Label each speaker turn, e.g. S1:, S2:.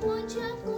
S1: початку.